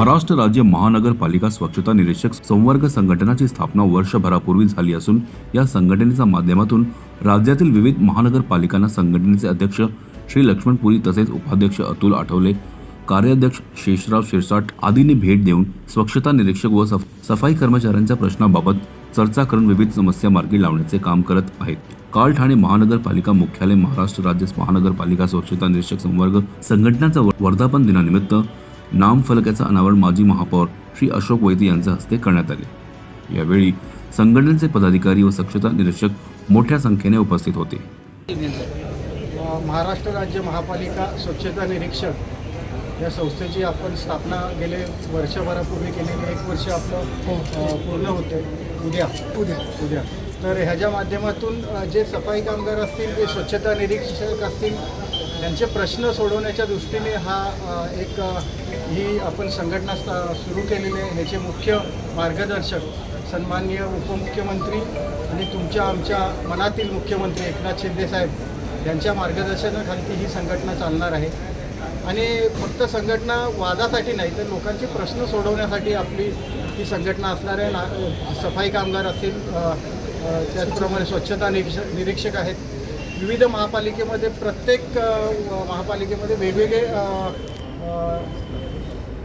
महाराष्ट्र राज्य महानगरपालिका स्वच्छता निरीक्षक संवर्ग संघटनाची स्थापना वर्षभरापूर्वी झाली असून या संघटनेच्या माध्यमातून राज्यातील विविध महानगरपालिकांना संघटनेचे अध्यक्ष श्री लक्ष्मणपुरी तसेच उपाध्यक्ष अतुल आठवले कार्याध्यक्ष शेषराव शिरसाट आदींनी भेट देऊन स्वच्छता निरीक्षक व सफ- सफाई कर्मचाऱ्यांच्या प्रश्नाबाबत चर्चा करून विविध समस्या मार्गी लावण्याचे काम करत आहेत. काल ठाणे महानगरपालिका मुख्यालय महाराष्ट्र राज्य महानगरपालिका स्वच्छता निरीक्षक संवर्ग संघटनाचा वर्धापन दिनानिमित्त नामफलकाचं अनावरण माजी महापौर श्री अशोक वैद्य यांच्या हस्ते करण्यात आले. यावेळी संघटनेचे पदाधिकारी व स्वच्छता निरीक्षक मोठ्या संख्येने उपस्थित होते. महाराष्ट्र राज्य महापालिका स्वच्छता निरीक्षक या संस्थेची आपण स्थापना गेले वर्षभरापूर्वी केलेली एक वर्ष आपलं अ, पूर्ण होते. उद्या. उद्या. उद्या. तर ह्याच्या माध्यमातून जे सफाई कामगार असतील जे स्वच्छता निरीक्षक असतील त्यांचे प्रश्न सोडवण्याच्या दृष्टीने हा एक ही आपण संघटना सुरू केलेली आहे. ह्याचे मुख्य मार्गदर्शक सन्माननीय उपमुख्यमंत्री आणि तुमच्या आमच्या मनातील मुख्यमंत्री एकनाथ शिंदेसाहेब यांच्या मार्गदर्शनाखाली ही संघटना चालणार आहे. आणि फक्त संघटना वादासाठी नाही तर लोकांचे प्रश्न सोडवण्यासाठी आपली ही संघटना असणार आहे. ना सफाई कामगार असतील त्याचप्रमाणे स्वच्छता निरीक्षक निरीक्षक आहेत. विविध महापालिकेमध्ये प्रत्येक महापालिकेमध्ये वेगवेगळे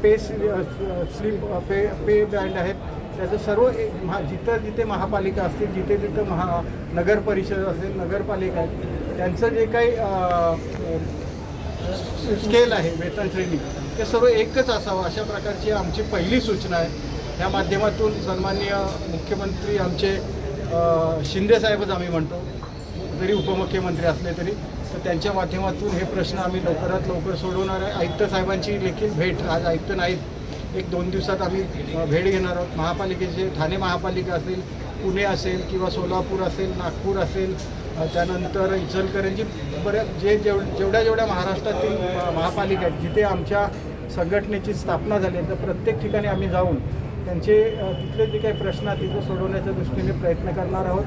पे स्लिप पे पे बँड आहेत. त्याचं सर्व महा जिथं जिथे महापालिका असतील जिथे जिथं महा नगर परिषद असेल नगरपालिका आहे त्यांचं जे काही स्केल आहे वेतन श्रेणी ते सर्व एकच असावं. अशा प्रकारची आमची पहिली सूचना आहे. ह्या माध्यमातून सन्माननीय मुख्यमंत्री आमचे शिंदेसाहेबच आम्ही म्हणतो. जरी उपमुख्यमंत्री असले तरी तर त्यांच्या माध्यमातून हे प्रश्न आम्ही लवकरात लवकर सोडवणार आहे. आयुक्त साहेबांची देखील भेट आज आयुक्त नाहीत. एक दोन दिवसात आम्ही भेट घेणार आहोत. महापालिकेचे ठाणे महापालिका असेल पुणे असेल किंवा सोलापूर असेल नागपूर असेल त्यानंतर इचलकरंजी बऱ्याच जे जेव जेवढ्या जेवढ्या महाराष्ट्रातील महापालिका आहेत जिथे आमच्या संघटनेची स्थापना झाली तर प्रत्येक ठिकाणी आम्ही जाऊन त्यांचे तिथले जे काही प्रश्न आहेत तिथे सोडवण्याच्या दृष्टीने प्रयत्न करणार आहोत.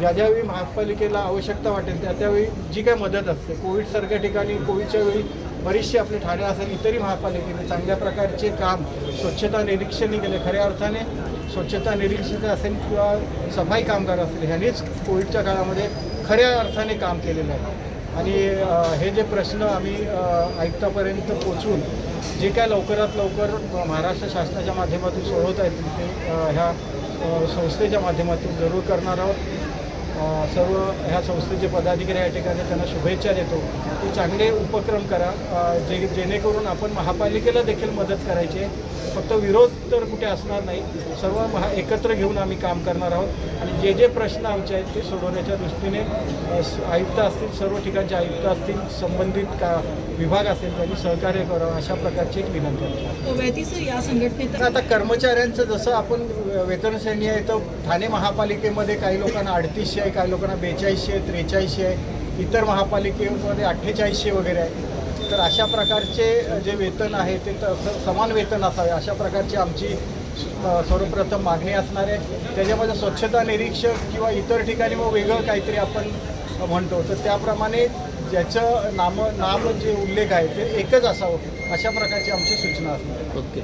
ज्या ज्यावेळी महापालिकेला आवश्यकता वाटेल त्या त्यावेळी जी काही मदत असते कोविडसारख्या ठिकाणी कोविडच्या वेळी बरीचशी आपले ठाणे असेल इतरही महापालिकेने चांगल्या प्रकारचे काम स्वच्छता निरीक्षणही केले. खऱ्या अर्थाने स्वच्छता निरीक्षक असेल किंवा सफाई कामगार असेल ह्यांनीच कोविडच्या काळामध्ये खऱ्या अर्थाने काम केलेलं आहे. आणि हे जे प्रश्न आम्ही आयुक्तापर्यंत पोचून जे काय लवकरात लवकर महाराष्ट्र शासनाच्या माध्यमातून सोडवता येतील ते ह्या संस्थेच्या माध्यमातून जरूर करणार आहोत. सर्व ह्या संस्थेचे पदाधिकारी या ठिकाणी त्यांना शुभेच्छा देतो. की चांगले उपक्रम करा. जे जेणेकरून आपण महापालिकेला देखील मदत करायची आहे. फक्त विरोध तर कुठे असणार नाही. सर्व महा एकत्र घेऊन आम्ही काम करणार आहोत. आणि जे जे प्रश्न आमचे आहेत ते सोडवण्याच्या दृष्टीने आयुक्त असतील सर्व ठिकाणचे आयुक्त असतील संबंधित का विभाग असतील त्यांनी सहकार्य करावं अशा प्रकारची एक विनंती आहे. आता कर्मचाऱ्यांचं जसं आपण वेतन श्रेणी आहे तर ठाणे महापालिकेमध्ये काही लोकांना अडतीसशे आहे काही लोकांना बेचाळीसशे आहे त्रेचाळीसशे आहे इतर महापालिकेमध्ये अठ्ठेचाळीसशे वगैरे आहे. तर अशा प्रकारचे जे वेतन आहे ते तसं समान वेतन असावे अशा प्रकारची आमची सर्वप्रथम मागणी असणार आहे. त्याच्यामध्ये स्वच्छता निरीक्षक किंवा इतर ठिकाणी मग वेगळं काहीतरी आपण म्हणतो. तर त्याप्रमाणे ज्याचं नाम नाम जे उल्लेख आहे ते एकच असावं अशा प्रकारची आमची सूचना असणार ओके.